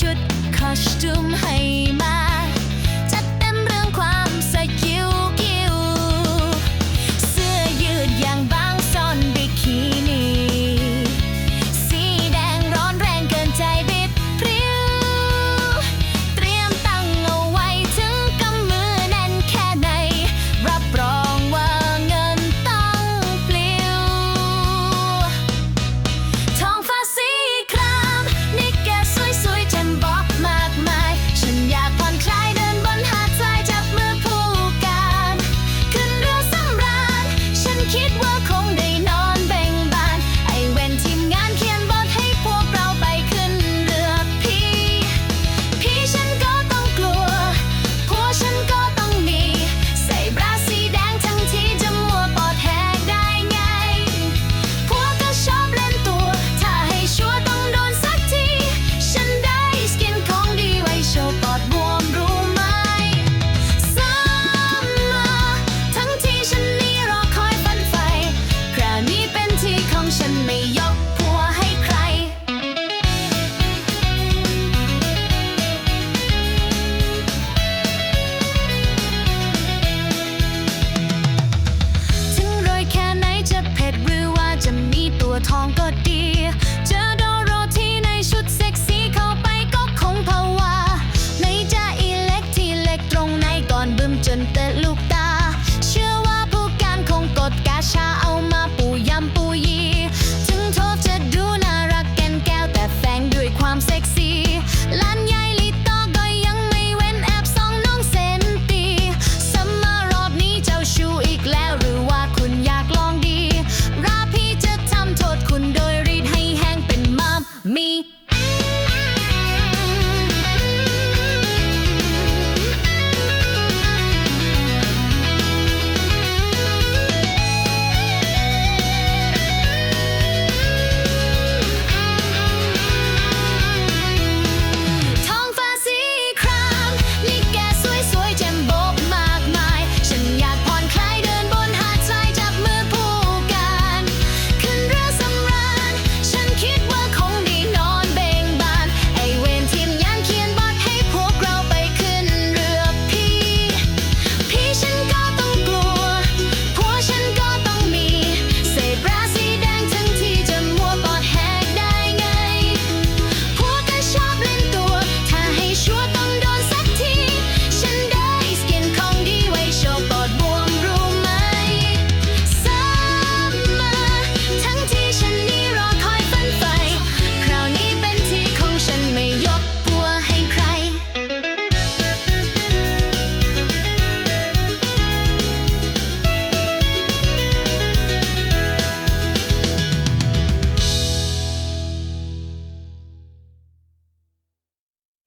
ชุดคอสตูมให้ จนเตะลูกตา เชื่อว่าผู้การคงกดกาชาเอามาปูยำปูยี ถึงโทษจะดูน่ารักแกนแก้วแต่แฝงด้วยความเซ็กซ